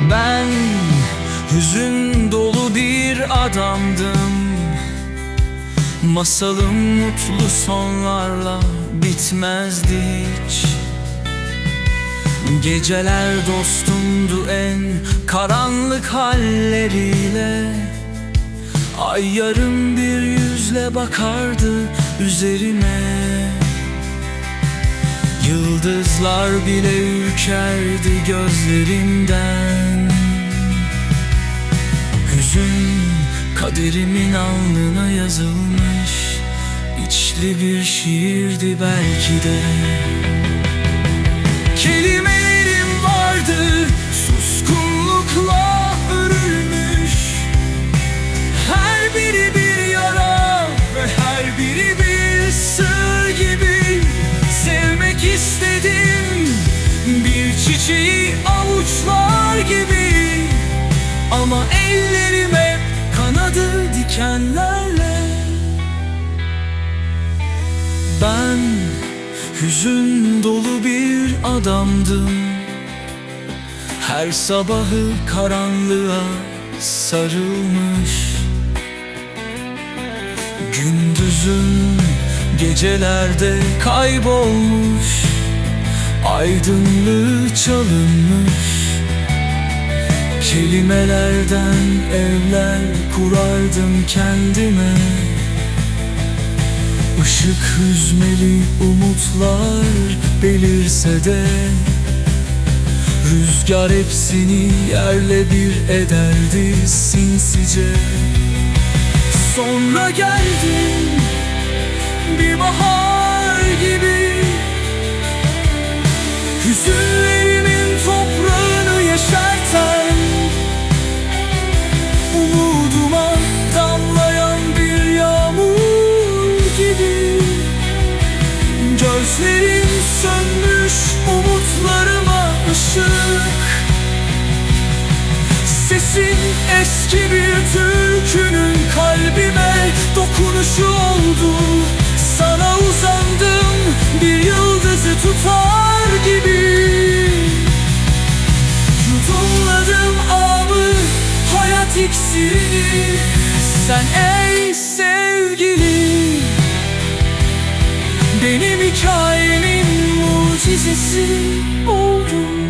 Ben hüzün dolu bir adamdım. Masalım mutlu sonlarla bitmezdi hiç. Geceler dostumdu en karanlık halleriyle. Ay yarım bir yüzle bakardı üzerime Yıldızlar bile ürkerdi gözlerimden Hüzün kaderimin alnına yazılmış içli bir şiirdi belki de. Kelimelerim vardı suskunlukla örülmüş. Her biri bir yara ve her biri bir sır gibi Sevmek istedim. Bir çiçeği hüzün dolu bir adamdım. Her sabahı karanlığa sarılmış. Gündüzüm gecelerde kaybolmuş. Aydınlığı çalınmış. Kelimelerden evler kurardım kendime Işık hüzmeli umutlar belirse de Rüzgar hepsini yerle bir ederdi sinsice. Sonra geldin bir bahar Sesin eski bir türkünün kalbime dokunuşu oldu. Sana uzandım bir yıldızı tutar gibi. Yudumladım ağımı hayat iksirini. Sen ey sevgili Benim hikayemin mucizesi oldun